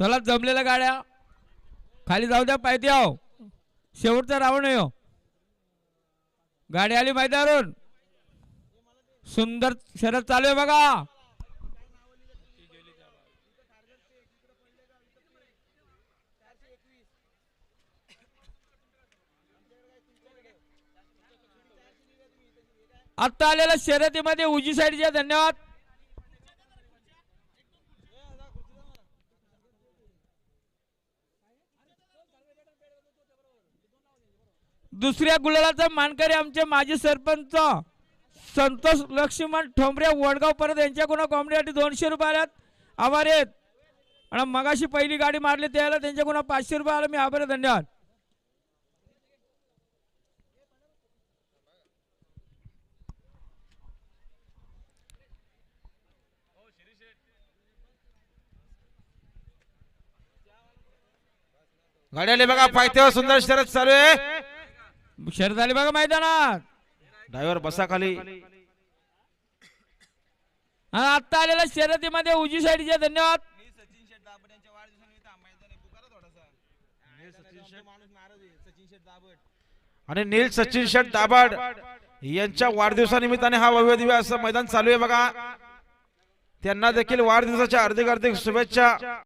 चला जमलेल्या गाड्या. खाली जाऊ द्या पाहिजे आहो शेवटचा रावण येऊ हो. गाडी आली मैदानावरून. सुंदर शरद चालू आहे बघा. आता आलेल्या शर्यतीमध्ये उजी साईडच्या धन्यवाद. दुसऱ्या गुलालाचा मानकरी आमचे माजी सरपंच संतोष लक्ष्मण ठोंबरे वडगाव परत यांच्याकडून कॉमेडीसाठी दोनशे रुपये आल्यात. आभार आहेत. आणि मगाशी पहिली गाडी मारली त्याला त्यांच्याकडून पाचशे रुपये आला. मी आभार धन्यवाद. गाडी बघा पायथ्यावर सुंदर शरद चालू आहे. शरद आली बघा मैदानात. ड्रायव्हर बसा खाली. आणि आता आलेल्या शर्यतीमध्ये उजी साईडचे धन्यवाद. आणि नील सचिन शेठ दाबाड यांच्या वाढदिवसानिमित्ताने हा भव्य दिव्य असं मैदान चालू आहे बघा. त्यांना देखील वाढदिवसाच्या हार्दिक हार्दिक शुभेच्छा.